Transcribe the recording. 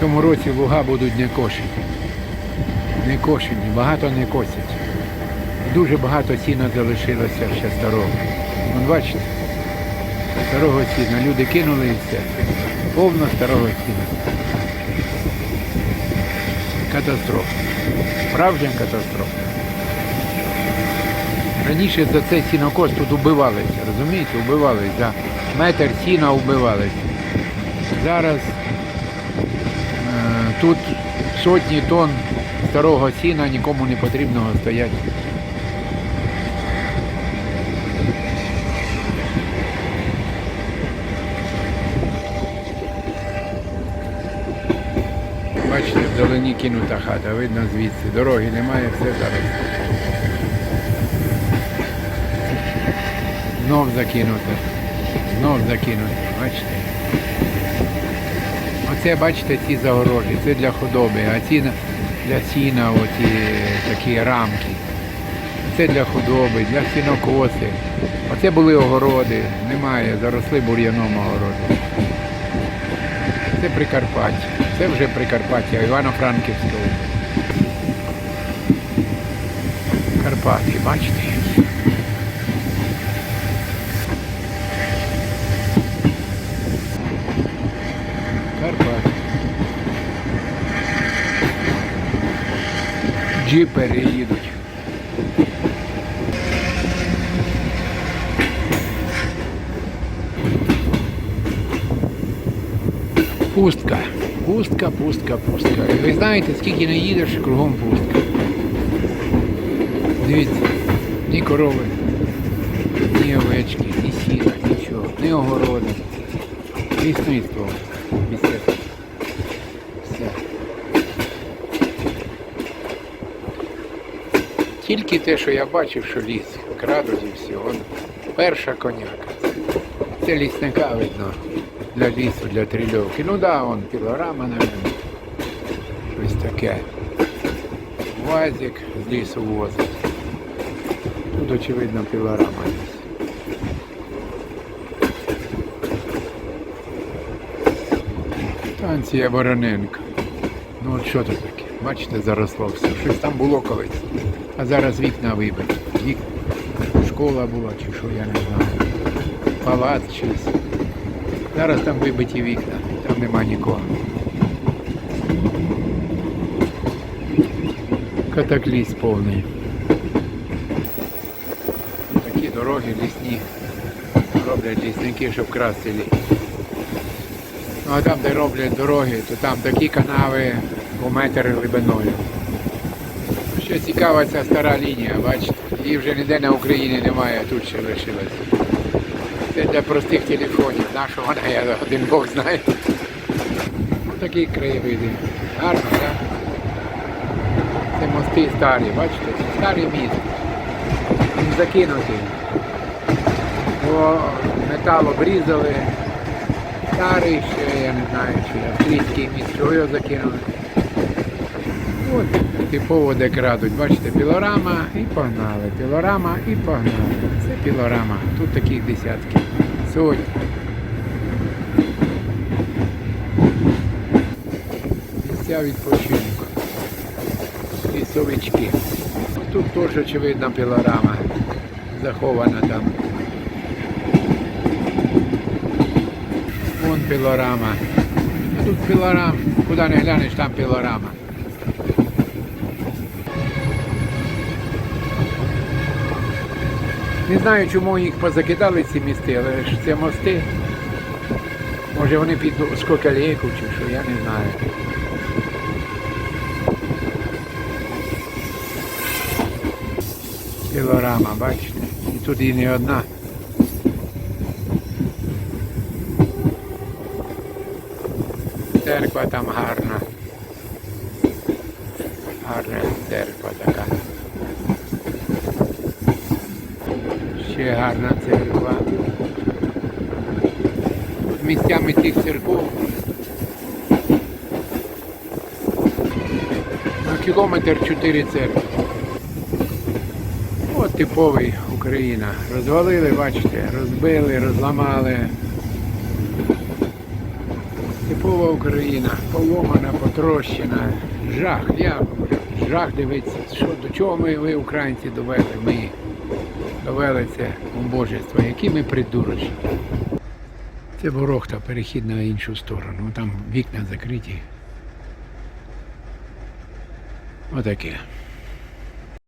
цьому році луга будуть не кошені. Не кошені, багато не косять. Дуже багато сіна залишилося ще старого. Вон бачите? Старого сіна. Люди кинули і все. Повно старого сіна. Катастрофа. Справжня катастрофа. Раніше за це сінокос тут убивалися, розумієте, убивалися. За метр сіна убивалися. Зараз тут сотні тонн старого сіна нікому не потрібного стоять. Бачите, вдалині кинута хата, видно звідси. Дороги немає, все зараз. Знов закинуте. Знов закинуте. Бачите? Оце, бачите, ці загорожі, це для худоби, а ці для сіна, оці такі рамки. Це для худоби, для сінокоси. Оце були огороди, немає, заросли бур'яном огороди. Це Прикарпаття. Це вже Прикарпаття, Івано-Франківська область. Карпати, бачите? які? Карпати. Джипери їдуть. Пустка. Пустка, пустка, пустка. Ви знаєте, скільки не їдеш, кругом пустка. Дивіться, ні корови, ні овечки, ні сіна, нічого, ні огороди. Лісництво. Місцеве. Все. Тільки те, що я бачив, що ліс крадуть і все. Вон перша коняка. Це лісника видно для лісу, для трильовки. Ну да, вон пілорама, навіть. Щось таке. Вазик з лісу возить. Тут, очевидно, пілорама десь. Станція Вороненко. Ну от що це таке? Бачите, заросло все. Щось там було колись. А зараз вікна вибиті. Вік... Школа була чи що, я не знаю. Палац щось. Зараз там вибиті вікна, там нема нікого. Катаклізм повний. Такі дороги лісні. Роблять лісники, щоб красти ліс. Ну а там, де роблять дороги, то там такі канави по метр глибиною. Ще цікава ця стара лінія, бачите? Її вже ніде на Україні немає, тут ще лишилась. Це для простих телефонів. Наша вона, я один Бог знає. Ось такі краєвиди. Гарно, так? Це мости старі, бачите? Старий міст. Він закинутий. Його метал обрізали. Старий ще, я не знаю, чи австрійський міст, чого його закинули. От типово де крадуть. Бачите, пілорама і погнали. Пілорама і погнали. Це пілорама. Тут таких десятки. Сотні. Місця відпочинку. Лісовички. Тут теж очевидно пілорама. Захована там. Вон пілорама. А тут пілорама. Куди не глянеш, там пілорама. Не знаю, чому їх позакидали ці місти, але ж це мости. Може вони під скокалейку чи що, я не знаю. Пілорама, бачите? І тут і не одна. Церква там гарна. Гарна церква така. Ще гарна церква. Тут місцями цих церков. На кілометр чотири церкви. От типовий Україна. Розвалили, бачите, розбили, розламали. Типова Україна, поломана, потрощена. Жах, я жах дивитися, що, до чого ми, ви, українці, довели. Ми довели це убожество, які ми придурочні. Це ворохта, перехід на іншу сторону. Там вікна закриті. Отаке.